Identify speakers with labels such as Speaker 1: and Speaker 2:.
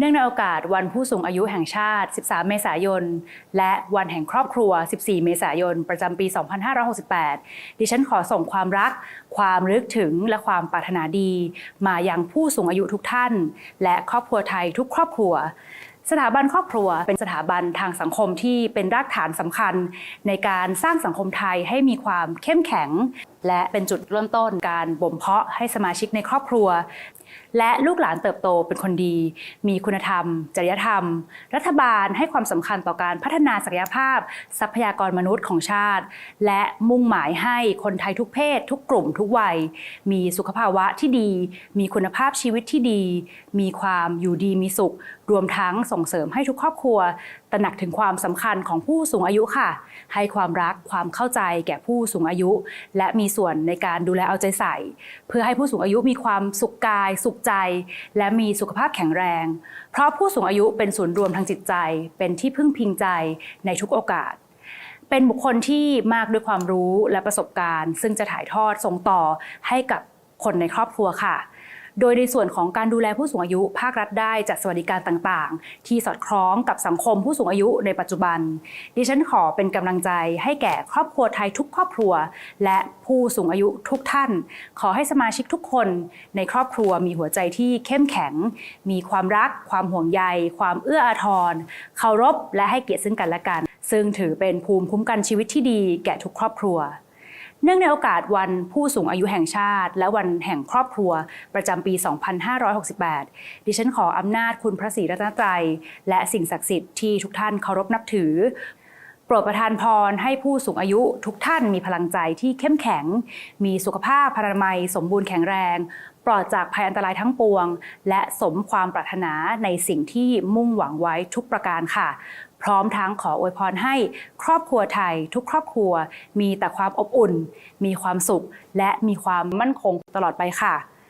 Speaker 1: เนื่องในโอกาสวันผู้สูงอายุแห่งชาติ 13 เมษายน และวันแห่งครอบครัว 14 เมษายน ประจำปี 2568 ดิฉันขอส่งความรัก ความรึกถึงและความปรารถนาดี มายังผู้สูงอายุทุกท่าน และครอบครัวไทยทุกครอบครัวสถาบันครอบครัวเป็นสถาบันทางสังคมที่เป็นรากฐานสำคัญ ในการสร้างสังคมไทยให้มีความเข้มแข็ง และเป็นจุดเริ่มต้นการบ่มเพาะให้สมาชิกในครอบครัวและลูกหลานเติบโตเป็นคนดี มีคุณธรรม จริยธรรม รัฐบาลให้ความสำคัญต่อการพัฒนาศักยภาพ ทรัพยากรมนุษย์ของชาติ และมุ่งหมายให้คนไทยทุกเพศ ทุกกลุ่มทุกวัย มีสุขภาวะที่ดี มีคุณภาพชีวิตที่ดี มีความอยู่ดีมีสุข รวมทั้งส่งเสริมให้ทุกครอบครัว ตระหนักถึงความสำคัญของผู้สูงอายุค่ะ ให้ความรักความเข้าใจแก่ผู้สูงอายุ และมีส่วนในการดูแลเอาใจใส่ เพื่อให้ผู้สูงอายุมีความสุขกายสุขใจ และมีสุขภาพแข็งแรง เพราะผู้สูงอายุเป็นศูนย์รวมทางจิตใจ เป็นที่พึ่งพิงใจในทุกโอกาส เป็นบุคคลที่มากด้วยความรู้และประสบการณ์ ซึ่งจะถ่ายทอดส่งต่อให้กับคนในครอบครัวค่ะ โดยในส่วนของการดูแลผู้สูงอายุ ภาครัฐได้จัดสวัสดิการต่างๆ ที่สอดคล้องกับสังคมผู้สูงอายุในปัจจุบัน ดิฉันขอเป็นกำลังใจให้แก่ครอบครัวไทยทุกครอบครัว และผู้สูงอายุทุกท่าน ขอให้สมาชิกทุกคน ในครอบครัวมีหัวใจที่เข้มแข็ง มีความรัก ความห่วงใย ความเอื้ออาทรเคารพและให้เกียรติซึ่งกันและกัน ซึ่งถือเป็นภูมิคุ้มกันชีวิตที่ดีแก่ทุกครอบครัว เนื่องในโอกาสวันผู้สูงอายุแห่งชาติ และวันแห่งครอบครัวประจำปี 2568 ดิฉันขออำนาจคุณพระศรีรัตนตรัย และสิ่งศักดิ์สิทธิ์ที่ทุกท่านเคารพนับถือ ปรดประทานพรให้ผู้สูงอายุทุกท่านมีพลังใจที่เข้มแข็ง มีสุขภาพพลานามัย สมบูรณ์แข็งแรง ปลอดจากภัยอันตรายทั้งปวง และสมความปรารถนาในสิ่งที่มุ่งหวังไว้ทุกประการค่ะ พร้อมทั้งขออวยพรให้ครอบครัวไทย ทุกครอบครัว มีแต่ความอบอุ่น มีความสุข และมีความมั่นคงตลอดไปค่ะ